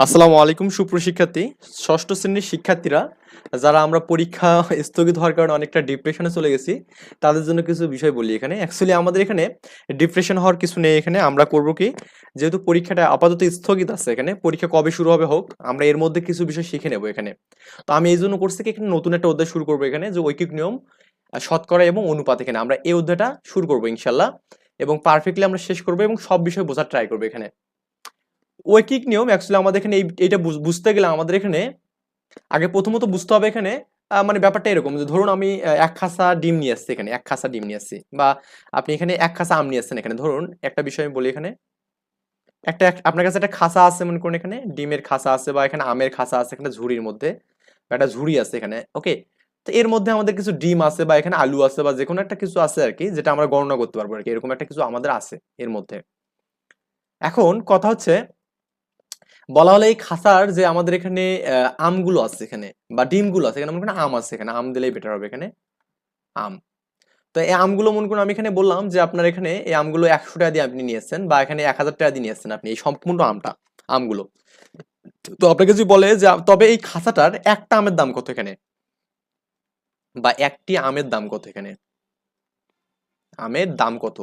আসসালামু আলাইকুম সুপ্রশিক্ষার্থী ষষ্ঠ শ্রেণির শিক্ষার্থীরা, যারা আমরা পরীক্ষা স্থগিত হওয়ার কারণে অনেকটা ডিপ্রেশনে চলে গেছি, তাদের জন্য কিছু বিষয় বলি এখানে। অ্যাকচুয়ালি আমাদের এখানে ডিপ্রেশন হওয়ার কিছু নেই এখানে, আমরা করব কি, যেহেতু পরীক্ষাটা আপাতত স্থগিত আছে এখানে, পরীক্ষা কবে শুরু হবে হোক, আমরা এর মধ্যে কিছু বিষয় শিখে নেব এখানে। তো আমি এই জন্য করছি কি, এখানে নতুন একটা অধ্যায় শুরু করব এখানে, যে ঐকিক নিয়ম শতকরা এবং অনুপাত এখানে। আমরা এই অধ্যায়টা শুরু করব ইনশাল্লাহ এবং পারফেক্টলি আমরা শেষ করব এবং সব বিষয় বোঝার ট্রাই করব এখানে। ঐকিক নিয়ম অ্যাকচুয়ালি আমাদের এখানে এই- এইটা বুঝ- বুঝতে গেলে আমাদের এখানে আগে প্রথমত বুঝতে হবে এখানে মানে ব্যাপারটা এরকম যে ধরুন আমি এক খাসা ডিম নিয়ে আসছি এখানে, এক খাসা ডিম নিয়ে আসছি বা আপনি এখানে এক খাসা আম নিয়ে আসছেন এখানে, ধরুন একটা বিষয় আমি বলি এখানে, একটা আপনার কাছে একটা খাসা আছে মনে করুন এখানে, ডিমের খাসা আছে বা এখানে আমের খাসা আছে এখানে ঝুড়ির মধ্যে বা একটা ঝুড়ি আছে এখানে ওকে তো এর মধ্যে আমাদের কিছু ডিম আছে বা এখানে আলু আছে বা যে কোনো একটা কিছু আছে আর কি, যেটা আমরা গণনা করতে পারব আর কি, এরকম একটা কিছু আমাদের আছে এর মধ্যে। এখন কথা হচ্ছে বলা হলো এই খাসার যে আমাদের এখানে আমগুলো আছে এখানে বা ডিমগুলো আছে। এখানে মনে করেন আম আছে এখানে, আম দিলেই বেটার হবে এখানে। আম। তো এই আমগুলো মনে করুন আমি এখানে বললাম যে আপনার এখানে এই আমগুলো একশো টাকা দিয়ে আপনি নিয়ে এসেছেন বা এখানে এক হাজার টাকা দিয়ে নিয়ে এসেছেন আপনি এই সম্পূর্ণ আমটা, আমগুলো। তো আপনাকে যদি বলে যে, তবে এই খাসাটার একটা আমের দাম কত এখানে? বা একটি আমের দাম কত এখানে? আমের দাম কত?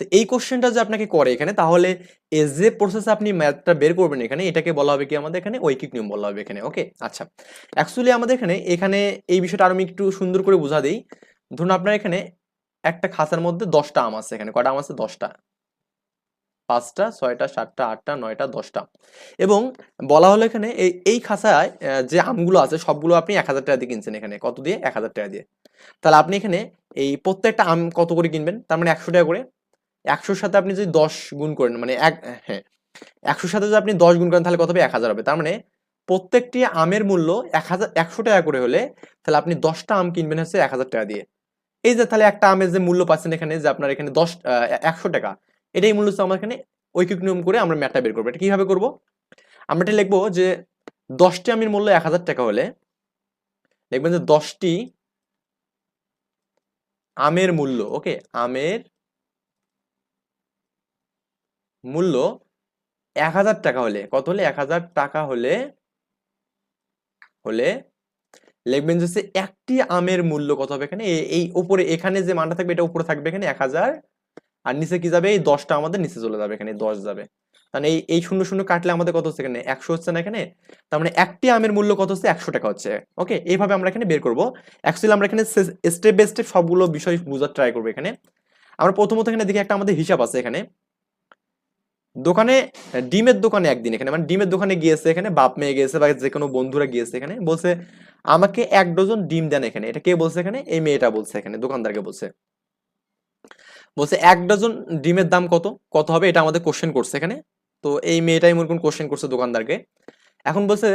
তো এই কোশ্চেনটা যে আপনাকে করে এখানে তাহলে এ যে প্রসেসে আপনি ম্যাথটা বের করবেন এখানে এটাকে বলা হবে কি আমাদের এখানে? ঐকিক নিয়ম বলা হবে এখানে ওকে আচ্ছা। অ্যাকচুয়ালি আমাদের এখানে এখানে এই বিষয়টা আমি একটু সুন্দর করে বোঝা দিই। ধরুন আপনার এখানে একটা খাঁচার মধ্যে দশটা আম আছে এখানে কটা আম আছে? দশটা। পাঁচটা ছয়টা সাতটা আটটা নয়টা দশটা। এবং বলা হলো এখানে এই এই আহ, যে আমগুলো আছে সবগুলো আপনি এক হাজার টাকা দিয়ে কিনছেন এখানে। কত দিয়ে? এক হাজার টাকা দিয়ে। তাহলে আপনি এখানে এই প্রত্যেকটা আম কত করে কিনবেন? তার মানে একশো টাকা করে। একশোর সাথে আপনি যদি দশ গুণ করেন মানে এক হ্যাঁ একশোর সাথে যদি আপনি দশ গুণ করেন, তাহলে কত হবে? এক হাজার হবে। তার মানে প্রত্যেকটি আমের মূল্য এক হাজার, একশো টাকা করে হলে তাহলে আপনি দশটা আম কিনবেন হচ্ছে এক হাজার টাকা দিয়ে। এই যে তাহলে একটা আমের যে মূল্য পাচ্ছেন এখানে, যে আপনার এখানে দশ একশো টাকা, এটাই মূল্য হচ্ছে আমার এখানে ঐকিক নিয়ম করে আমরা ম্যাটটা বের করব। এটা কীভাবে করব? আমরা এটা লিখব যে দশটি আমের মূল্য এক হাজার টাকা হলে দেখবেন যে দশটি আমের মূল্য, ওকে, আমের মূল্য এক হাজার টাকা হলে, কত হলে? এক হাজার টাকা হলে হলে লিখবেন যে একটি আমের মূল্য কত হবে এখানে? এই উপরে, এখানে যে মানটা থাকবে এটা উপরে থাকবে এখানে এক হাজার, আর নিচে কি যাবে? এই দশটা আমাদের নিচে চলে যাবে এখানে, দশ যাবে। তাহলে এই এই শূন্য শূন্য কাটলে আমাদের কত হচ্ছে এখানে? একশো হচ্ছে না এখানে? তার মানে একটি আমের মূল্য কত হচ্ছে? একশো টাকা হচ্ছে। ওকে? এইভাবে আমরা এখানে বের করব। অ্যাকচুয়ালি আমরা এখানে স্টেপ বাই স্টেপ সবগুলো বিষয় বোঝার ট্রাই করব এখানে। আমরা প্রথমত এখানে দেখি একটা আমাদের হিসাব আছে এখানে। দোকানে, ডিমের দোকানে একদিন এখানে মানে ডিমের দোকানে গিয়েছে এখানে, বাপ মেয়ে গিয়েছে বা যে কোনো বন্ধুরা গিয়েছে এখানে, বলছে, আমাকে এক ডজন ডিম দেন এখানে। এটা কে বলছে এখানে? এই মেয়েটা বলছে এখানে, দোকানদারকে বলছে। বলছে, এক ডজন ডিমের দাম কত? কত হবে? এটা আমাদের কোশ্চেন করছে এখানে। তো এই মেয়েটাই মনে করুন কোশ্চেন করছে দোকানদারকে। এখন বলছে,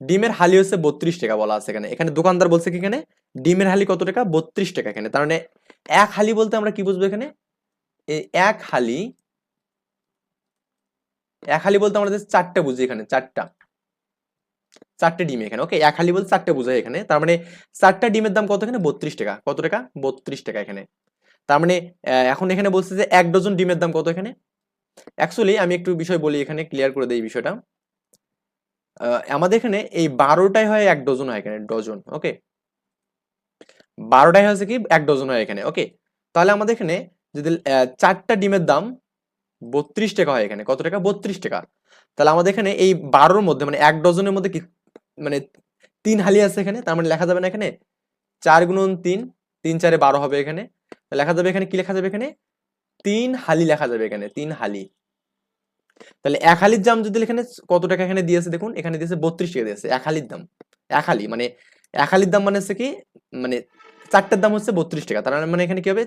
ডিমের হালি হচ্ছে বত্রিশ টাকা বলা আছে এখানে। এখানে দোকানদার বলছে কি এখানে? ডিমের হালি কত টাকা? বত্রিশ টাকা এখানে। তার মানে এক হালি বলতে আমরা কি বুঝব এখানে? এক হালি এক হালি বলতে just চারটা বুঝি এখানে, চারটা। চারটে ডিম এখানে ওকে এক হালি বলতে চারটে বোঝায় এখানে। তার মানে চারটা ডিমের দাম কত এখানে? বত্রিশ টাকা। কত টাকা? বত্রিশ টাকা এখানে। তার মানে এখন এখানে বলছে যে এক ডজন ডিমের দাম কত এখানে? অ্যাকচুয়ালি আমি একটু বিষয় বলি এখানে ক্লিয়ার করে দিই বিষয়টা। আমাদের এখানে এই বারোটাই হয় এক ডজন হয় এখানে, ডজন ওকে বারোটাই হচ্ছে কি? এক ডজন হয় এখানে ওকে তাহলে আমাদের এখানে যদি চারটা ডিমের দাম বত্রিশ টাকা হয় এখানে। কত টাকা? বত্রিশ টাকা। তাহলে আমাদের এখানে এই বারোর মধ্যে মানে এক ডজনের মধ্যে কি মানে তিন হালি আছে এখানে, তার মানে লেখা যাবে না এখানে? চার গুণন তিন তিন চারে বারো হবে এখানে। লেখা যাবে এখানে, কি লেখা যাবে এখানে? তিন হালি লেখা যাবে এখানে, তিন হালি। তাহলে এক হালির দাম যদি এখানে কত টাকা এখানে দিয়েছে দেখুন, এখানে দিয়েছে বত্রিশ টাকা দিয়েছে, এক হালির দাম। এক হালি মানে এক হালির দাম মানে হচ্ছে কি মানে চারটার দাম হচ্ছে বত্রিশ টাকা। তার মানে এখানে কি হবে?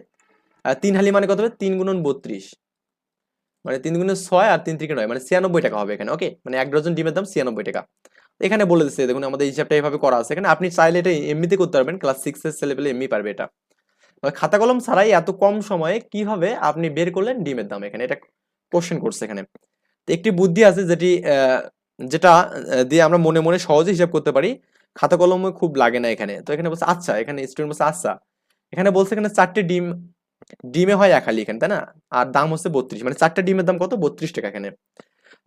তিন হালি মানে কত হবে? তিন গুণন বত্রিশ। মানে তিন গুণে ছয় আর তিন তিরিকে নয় মানে ছিয়ানব্বই টাকা হবে এখানে ওকে মানে এক ডজন ডিমের দাম ছিয়ানব্বই টাকা। এখানে বলে দিচ্ছে, দেখুন আমাদের হিসাবটা এইভাবে করা আছে। এখানে আপনি চাইলে এটা এমনিতে করতে পারবেন ক্লাস সিক্স এর ছেলে পেলে এমনি পারবে এটা। খাতা কলম ছাড়াই এত কম সময়ে কীভাবে আপনি বের করলেন ডিমের দাম এখানে? এটা কোশ্চেন করছে এখানে। একটি বুদ্ধি আছে যেটি যেটা দিয়ে আমরা মনে মনে সহজে হিসাব করতে পারি, খাতা কলমে খুব লাগে না এখানে। তো এখানে বলছে আচ্ছা এখানে স্টুডেন্ট বলছে আচ্ছা। এখানে বলছে এখানে চারটে ডিম ডিমে হয় এক এখানে, তাই না? আর দাম হচ্ছে বত্রিশ মানে চারটা ডিমের দাম কত? বত্রিশ টাকা এখানে।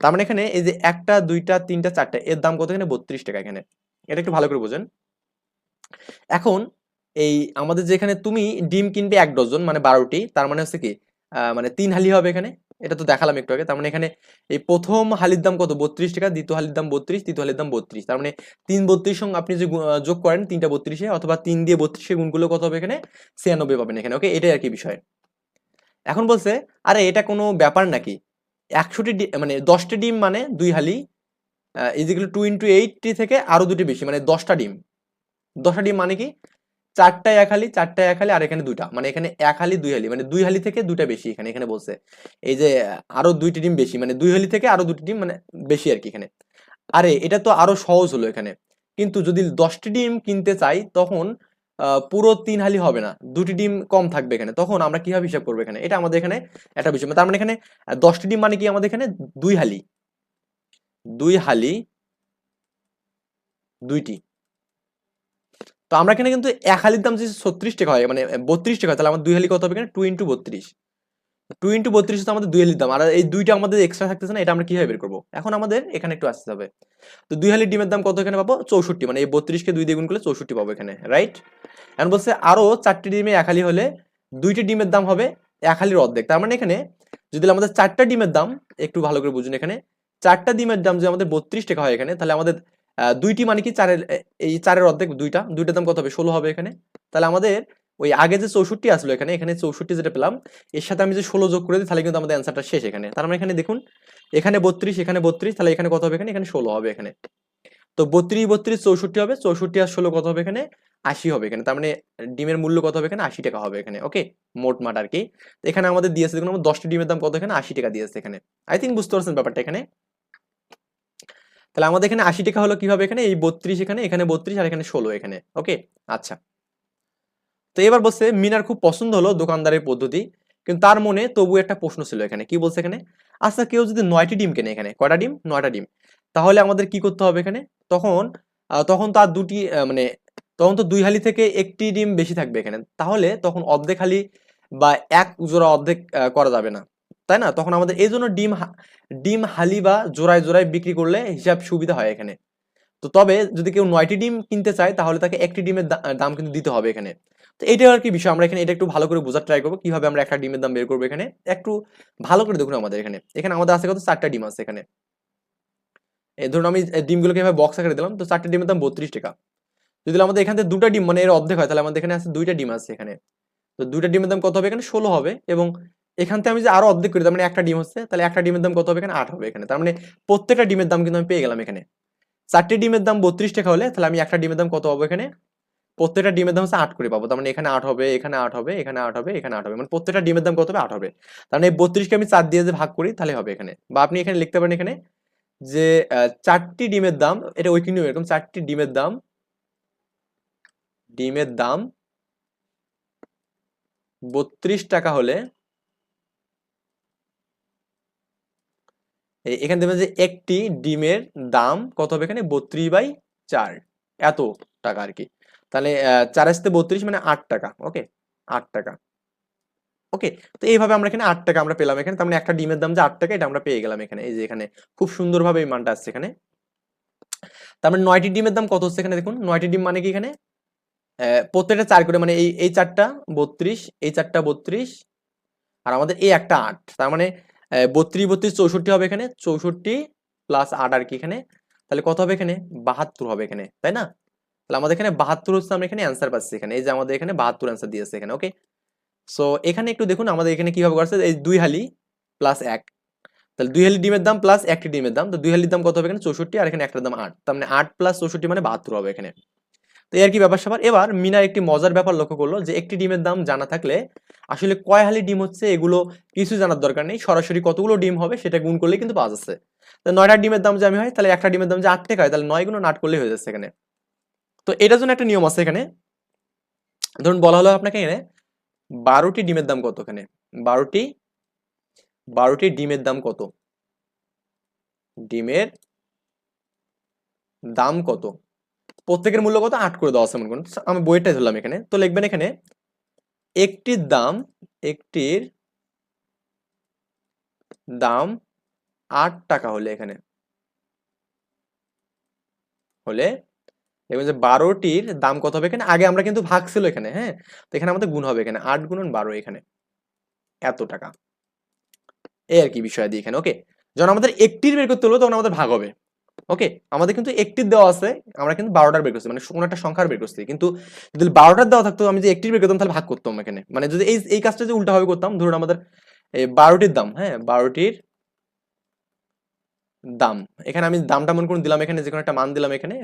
তার মানে এখানে এই যে একটা, দুইটা, তিনটা, চারটা, এর দাম কত এখানে? বত্রিশ টাকা এখানে। এটা একটু ভালো করে বোঝেন। এখন এই আমাদের যেখানে তুমি ডিম কিনবে এক ডজন মানে বারোটি, তার মানে হচ্ছে কি মানে তিন হালি হবে এখানে। এটা তো দেখালাম একটু আগে। তার মানে এখানে এই প্রথম হালির দাম কত? বত্রিশ টাকা, দ্বিতীয় হালির দাম বত্রিশ, তৃতীয় হালির দাম বত্রিশ। তার মানে তিন বত্রিশ সঙ্গে আপনি যে যোগ করেন, তিনটা বত্রিশে অথবা তিন দিয়ে বত্রিশে গুণগুলো কত হবে এখানে? ছিয়ানব্বই পাবেন এখানে। ওকে? এটাই আর কি বিষয়। এখন বলছে, আরে এটা কোনো ব্যাপার নাকি? একশোটি মানে দশটি ডিম মানে দুই হালি ইজিক্যাল টু ইন্টু এইটটি থেকে আরও দুটি বেশি মানে দশটা ডিম। দশটা ডিম মানে কি? চারটায় এক হালি চারটায় এক হালি, আর এখানে দুইটা। মানে এখানে এক হালি, দুই হালি মানে দুই হালি থেকে দুইটা বেশি এখানে এখানে বলছে। এই যে আরও দুইটি ডিম বেশি মানে দুই হালি থেকে আরও দুটি ডিম মানে বেশি আর কি এখানে। আরে, এটা তো আরও সহজ হলো এখানে। কিন্তু যদি দশটি ডিম কিনতে চাই, তখন পুরো তিন হালি হবে না। দুটি ডিম কম থাকবে এখানে। তখন আমরা কীভাবে হিসাব করব এখানে? এটা আমাদের এখানে একটা বিষয়। তার মানে এখানে দশটি ডিম মানে কি আমাদের এখানে? দুই হালি। দুই হালি, দুইটি। তো আমরা এখানে কিন্তু এক হালির দাম যদি ছত্রিশ টাকা হয় মানে বত্রিশ টাকা তাহলে আমার দুই হালি কত হবে এখানে? টু ইন্টু বত্রিশ। টু ইন্টু বত্রিশ তো আমাদের দুই হালির দাম। আর এই দুইটা আমাদের এক্সট্রা থাকতেছে না, এটা আমরা কীভাবে বের করব? এখন আমাদের এখানে একটু আসতে হবে। তো দুই হালির ডিমের দাম কত এখানে পাবো? চৌষট্টি মানে এই বত্রিশকে দুই দিয়ে গুণ করলে চৌষট্টি পাবো এখানে রাইট এখন বলছে আরও চারটি ডিমে এক হালি হলে দুইটি ডিমের দাম হবে এক হালির অর্ধেক। তার মানে এখানে যদি আমাদের চারটা ডিমের দাম, একটু ভালো করে বুঝুন এখানে, চারটা ডিমের দাম যদি আমাদের বত্রিশ টাকা হয় এখানে, তাহলে আমাদের দুইটি মানে কি চারের এই চারের অর্ধেক দুইটা, দুইটার দাম কত হবে? ষোলো হবে এখানে। তাহলে আমাদের ওই আগে যে চৌষট্টি আসলো এখানে এখানে চৌষট্টি যেটা পেলাম, এর সাথে আমি যে ষোলো যোগ করে দিই, তাহলে কিন্তু আমাদের অ্যান্সারটা শেষ এখানে। তার মানে এখানে দেখুন, এখানে বত্রিশ এখানে বত্রিশ, তাহলে এখানে কত হবে এখানে? এখানে ষোলো হবে এখানে। তো বত্রিশ বত্রিশ, চৌষট্টি হবে, চৌষট্টি আর ষোলো কত হবে এখানে? আশি হবে এখানে। তার মানে ডিমের মূল্য কত হবে এখানে? আশি টাকা হবে এখানে, ওকে? মোট মাট আর কি। এখানে আমাদের দিয়েছে, দেখুন, আমার দশটি ডিমের দাম কত এখানে? আশি টাকা দিয়েছে এখানে। আই থিঙ্ক বুঝতে পারছেন ব্যাপারটা এখানে। তাহলে আমাদের এখানে আশি টাকা হলো কীভাবে এখানে? এই বত্রিশ এখানে এখানে বত্রিশ আর এখানে ষোলো এখানে, ওকে? আচ্ছা। তো এবার বলছে, মিনার খুব পছন্দ হলো দোকানদারের পদ্ধতি, কিন্তু তার মনে তবু একটা প্রশ্ন ছিল এখানে। কি বলছে এখানে? আচ্ছা কেউ যদি নয়টি ডিম কেনে এখানে, কয়টা ডিম? নয়টা ডিম। তাহলে আমাদের কি করতে হবে এখানে? তখন তখন তার দুটি মানে তখন তো দুই হালি থেকে একটি ডিম বেশি থাকবে এখানে। তাহলে তখন অর্ধেক হালি বা এক জোড়া অর্ধেক করা যাবে না। তাই না? তখন আমাদের এই জন্য ডিম ডিম হালি বা জোড়ায় জোড়ায় বিক্রি করলে হিসাব সুবিধা হয় এখানে। তো তবে যদি কেউ নয়টি ডিম কিনতে চায়, তাহলে তাকে একটি ডিমের দাম কিন্তু দিতে হবে এখানে। তো এইটা আর কি বিষয়। আমরা এখানে এটা একটু ভালো করে বোঝার ট্রাই করব, কীভাবে আমরা একটা ডিমের দাম বের করব এখানে। একটু ভালো করে দেখুন আমাদের এখানে। এখানে আমাদের আছে কত? চারটা ডিম আছে এখানে। ধরুন আমি ডিমগুলোকে এভাবে বক্স আকারে দিলাম, তো চারটা ডিমের দাম বত্রিশ টাকা। যদি আমাদের এখান থেকে দুটা ডিম মানে এর অর্ধেক হয়, তাহলে আমাদের এখানে আছে দুইটা ডিম আছে এখানে। তো দুইটা ডিমের দাম কত হবে? এখানে ষোলো হবে এবং এখান থেকে আমি যে আরও অর্ধেক করি, তার মানে একটা ডিম হচ্ছে, তাহলে একটা ডিমের দাম কত হবে এখানে? আট হবে এখানে। তার মানে প্রত্যেকটা ডিমের দাম কিন্তু আমি পেয়ে গেলাম এখানে। চারটি ডিমের দাম বত্রিশ টাকা হলে, তাহলে আমি একটা ডিমের দাম কত পাবো এখানে? প্রত্যেকটা ডিমের দাম হচ্ছে আট করে পাবো। তার মানে এখানে আট হবে, এখানে আট হবে, এখানে আট হবে, এখানে আট হবে। মানে প্রত্যেকটা ডিমের দাম কত হবে? আট হবে। তার মানে এই বত্রিশকে আমি চার দিয়ে যে ভাগ করি, তাহলে হবে এখানে। বা আপনি এখানে লিখতে পারেন এখানে যে চারটি ডিমের দাম, এটা ওই এরকম, চারটি ডিমের দাম ডিমের দাম বত্রিশ টাকা হলে এখানে দেখবেন যে একটি ডিমের দাম কত হবে এখানে? বত্রিশ বাই চার। এত টাকা আর কি। তাহলে চার আসতে বত্রিশ মানে আট টাকা, ওকে? আট টাকা। ওকে? তো এইভাবে আমরা এখানে আট টাকা আমরা পেলাম এখানে। তার মানে একটা ডিমের দাম যে আট টাকা, এটা আমরা পেয়ে গেলাম এখানে। এই যে এখানে খুব সুন্দরভাবে এই মানটা আসছে এখানে। তার মানে নয়টি ডিমের দাম কত হচ্ছে এখানে দেখুন? নয়টি ডিম মানে কি এখানে? প্রত্যেকটা চার করে মানে এই এই চারটা বত্রিশ, এই চারটা বত্রিশ, আর আমাদের এই একটা আট। তার মানে বত্রিশ বত্রিশ, চৌষট্টি হবে এখানে। চৌষট্টি প্লাস আট আর কি এখানে। তাহলে কত হবে এখানে? বাহাত্তর হবে এখানে, তাই না? তাহলে আমাদের এখানে বাহাত্তর হচ্ছে আমরা এখানে অ্যান্সার পাচ্ছি এখানে। এই যে আমাদের এখানে বাহাত্তর অ্যান্সার দিয়েছে এখানে ওকে সো এখানে একটু দেখুন আমাদের এখানে কীভাবে করছে? এই দুই হালি প্লাস এক। তাহলে দুই হালি ডিমের দাম প্লাস একটি ডিমের দাম। তো দুই হালির দাম কত হবে এখানে? চৌষট্টি, আর এখানে একটার দাম আট। তার মানে আট প্লাস চৌষট্টি মানে বাহাত্তর হবে এখানে। তো এই আর কি ব্যাপার স্যাপার? এবার মিনা একটি মজার ব্যাপার লক্ষ্য করল যে একটি ডিমের দাম জানা থাকলে আসলে কয় হালি ডিম হচ্ছে এগুলো কিছু জানার দরকার নেই। সরাসরি কতগুলো ডিম হবে সেটা গুণ করলে কিন্তু পাওয়া যাচ্ছে। নয়টা ডিমের দাম যে আমি হয়, তাহলে একটা ডিমের দাম যে আট টাকা হয় তাহলে নয় গুণ আট করলেই হয়ে যাচ্ছে এখানে। তো এটার জন্য একটা নিয়ম আছে এখানে। ধরুন বলা হলো আপনাকে এখানে বারোটি ডিমের দাম কত এখানে? বারোটি বারোটি ডিমের দাম কত? ডিমের দাম কত? প্রত্যেকের মূল্য কত? আট করে দেওয়া আছে মনে করুন। আমি বইটাই ধরলাম এখানে। তো লিখবেন এখানে, একটির দাম একটির দাম আট টাকা হলে এখানে। হলে দেখবেন যে বারোটির দাম কত হবে এখানে? আগে আমরা কিন্তু ভাগ ছিল এখানে হ্যাঁ? তো এখানে আমাদের গুণ হবে এখানে। আট গুণন বারো এখানে। এত টাকা। এই আর কি বিষয় দিয়ে এখানে। ওকে যখন আমাদের একটির বের করতে হলো, তখন আমাদের ভাগ হবে। ওকে আমাদের কিন্তু একটির দেওয়া আছে, আমরা কিন্তু বারোটার বের করছি মানে কোনো একটা সংখ্যার বের করছি। কিন্তু যদি বারোটার দেওয়া থাকতো, আমি যদি একটির বের করতাম, তাহলে ভাগ করতাম এখানে। মানে যদি এই এই কাজটা যদি উল্টাভাবে করতাম, ধরুন আমাদের বারোটির দাম হ্যাঁ বারোটির দাম। এখানে আমি দামটা মনে করুন দিলাম এখানে যে কোনো একটা মান দিলাম এখানে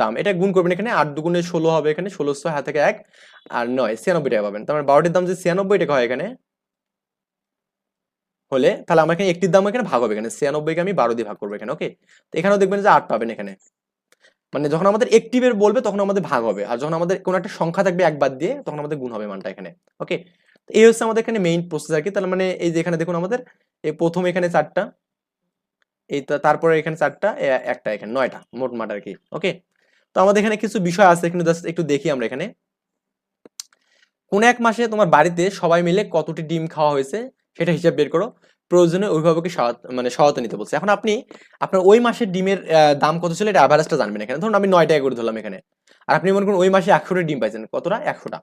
দাম। এটা গুণ করবেন এখানে, আট দুগুণে ষোলো হবে এখানে ষোলোশো হাত থেকে এক, আর নয়, ছিয়ানব্বই টাকা পাবেন। তার মানে বারোটির দাম যে ছিয়ানব্বই টাকা হয় এখানে হলে তাহলে আমার এখানে একটির দাম এখানে ভাগ হবে এখানে ছিয়ানব্বইকে আমি বারো দিয়ে ভাগ করব এখানে ওকে তো এখানেও দেখবেন যে আট পাবেন এখানে। মানে যখন আমাদের একটিভের বলবে তখন আমাদের ভাগ হবে, আর যখন আমাদের কোনো একটা সংখ্যা থাকবে এক বাদ দিয়ে তখন আমাদের গুণ হবে মানটা এখানে ওকে তো এই হচ্ছে আমাদের এখানে মেইন প্রসেস আর কি, তাহলে মানে এই যে এখানে দেখুন আমাদের, এই প্রথম এখানে চারটা, এই তারপরে এখানে চারটা একটা এখানে, নয়টা, মোট মাঠ আর কি ওকে তো আমাদের এখানে কিছু বিষয় আছে, এখানে জাস্ট একটু দেখি আমরা এখানে। কোন এক মাসে তোমার বাড়িতে সবাই মিলে কতটি ডিম খাওয়া হয়েছে? সেটা হিসাব বের করো। প্রয়োজনে অভিভাবকের সহায়তা মানে সহায়তা নিতে বলছে। এখন আপনি, আপনার ওই মাসের ডিমের দাম কত ছিল এটা অ্যাভারেজটা জানবেন এখানে। ধরুন আমি নয় টাকা করে ধরলাম এখানে। আর আপনি মনে করুন ওই মাসে একশোটা ডিম পাইছেন। কতটা? একশোটা।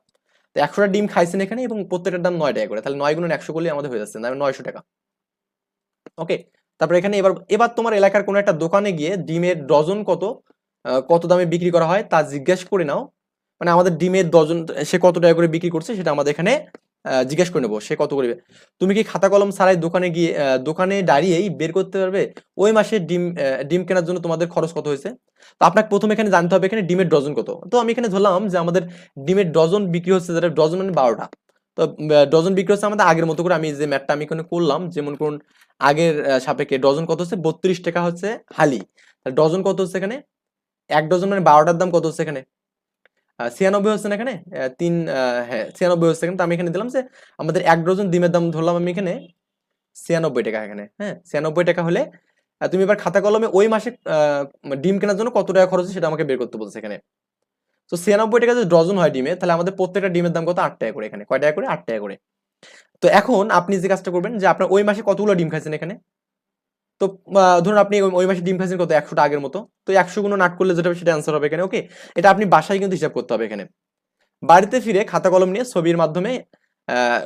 তো একশোটা ডিম খাইছেন এখানে এবং প্রত্যেকটার দাম নয় টাকা করে। তাহলে নয় গুণ একশো করলে আমাদের হয়ে যাচ্ছে। নয়শো টাকা। ওকে? তারপর এখানে এবার এবার তোমার এলাকার কোনো একটা দোকানে গিয়ে ডিমের ডজন কত কত দামে বিক্রি করা হয় তা জিজ্ঞেস করে নাও। মানে আমাদের ডিমের ডজন সে কত টাকা করে বিক্রি করছে সেটা আমাদের এখানে জিজ্ঞেস করে নেব, সে কত করবে। তুমি কি খাতা কলম ছাড়াই দোকানে গিয়ে দোকানে দাঁড়িয়েই বের করতে পারবে? ওই মাসে ডিম ডিম কেনার জন্য তোমাদের খরচ কত হয়েছে? তো আপনাকে প্রথমে এখানে জানতে হবে এখানে ডিমের ডজন কত। তো আমি এখানে ধরলাম যে আমাদের ডিমের ডজন বিক্রি হচ্ছে যেটা ডজন মানে বারোটা। তো ডজন বিক্রি হচ্ছে আমাদের আগের মতো করে আমি যে ম্যাটটা আমি এখানে করলাম, যেমন কোন আগের সাপেক্ষে ডজন কত হচ্ছে? বত্রিশ টাকা হচ্ছে হালি। ডজন কত হচ্ছে এখানে? এক ডজন মানে বারোটার দাম কত হচ্ছে এখানে? ছিয়ানব্বই হচ্ছে না এখানে? তিন হ্যাঁ ছিয়ানব্বই হচ্ছে এখানে। তো আমি এখানে দিলাম যে আমাদের এক ডজন ডিমের দাম ধরলাম আমি এখানে ছিয়ানব্বই টাকা এখানে হ্যাঁ? ছিয়ানব্বই টাকা হলে তুমি এবার খাতা কলমে ওই মাসে ডিম কেনার জন্য কত টাকা খরচ সেটা আমাকে বের করতে বলছে এখানে। তো ছিয়ানব্বই টাকা যদি ডজন হয় ডিমে, তাহলে আমাদের প্রত্যেকটা ডিমের দাম কত? আট টাকা করে এখানে। কয় টাকা করে? আট টাকা করে। তো এখন আপনি যে কাজটা করবেন যে আপনার ওই মাসে কতগুলো ডিম খাইছেন এখানে? তো ধরুন আপনি ওই- মাসে ডিম খাইছেন কত? একশোটা আগের মতো। তো একশো গুণ নাট করলে যেটা সেটা অ্যান্সার হবে এখানে ওকে এটা আপনি বাসায় কিন্তু হিসাব করতে হবে এখানে। বাড়িতে ফিরে খাতা কলম নিয়ে ছবির মাধ্যমে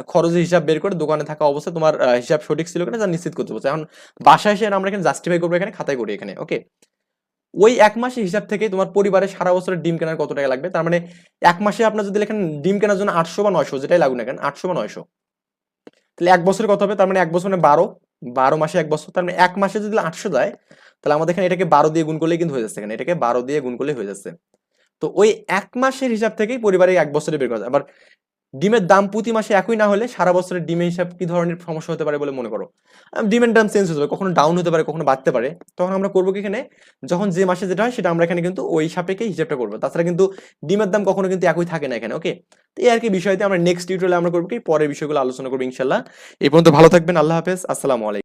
খরচের হিসাব বের করে দোকানে থাকা অবস্থায় তোমার হিসাব সঠিক ছিল কিনা তা নিশ্চিত করতে বলছে। এখন বাসায় এসে আমরা এখানে জাস্টিফাই করব এখানে, খাতায় করি এখানে ওকে ওই এক মাসের হিসাব থেকে তোমার পরিবারের সারা বছরের ডিম কেনার কত টাকা লাগবে? তার মানে এক মাসে আপনার যদি লেখেন ডিম কেনার জন্য আটশো বা নয়শো, যেটাই লাগুন না আটশো বা নয়শো। তাহলে এক বছরে কত হবে, তার মানে এক বছর মানে বারো। বারো মাসে এক বছর, তার মানে এক মাসে যদি আটশো যায়, তাহলে আমাদের এখানে এটাকে বারো দিয়ে গুণ করলেই কিন্তু হয়ে যাচ্ছে এখানে। এটাকে বারো দিয়ে গুণ করলেই হয়ে যাচ্ছে। তো ওই এক মাসের হিসাব থেকেই পরিবারে এক বছরে বের করা যায়। আবার ডিমের দাম প্রতি মাসে একই না হলে সারা বছরের ডিমের হিসাব কি ধরনের সমস্যা হতে পারে বলে মনে করো? ডিমের দাম চেঞ্জ হতে পারে, কখনো ডাউন হতে পারে, কখনো বাড়তে পারে। তখন আমরা করব কি এখানে? যখন যে মাসে যেটা হয় সেটা আমরা এখানে কিন্তু ওই সাপেক্ষে হিসাবটা করব। তাছাড়া কিন্তু ডিমের দাম কখনো কিন্তু একই থাকে না এখানে ওকে তো এই আর কি বিষয়তে আমরা নেক্সট টিউটোরিয়ালে আমরা করব কি? পরের বিষয়গুলো আলোচনা করব ইনশাল্লাহ এই পর্যন্ত ভালো থাকবেন, আল্লাহ হাফেজ, আসসালামু আলাইকুম।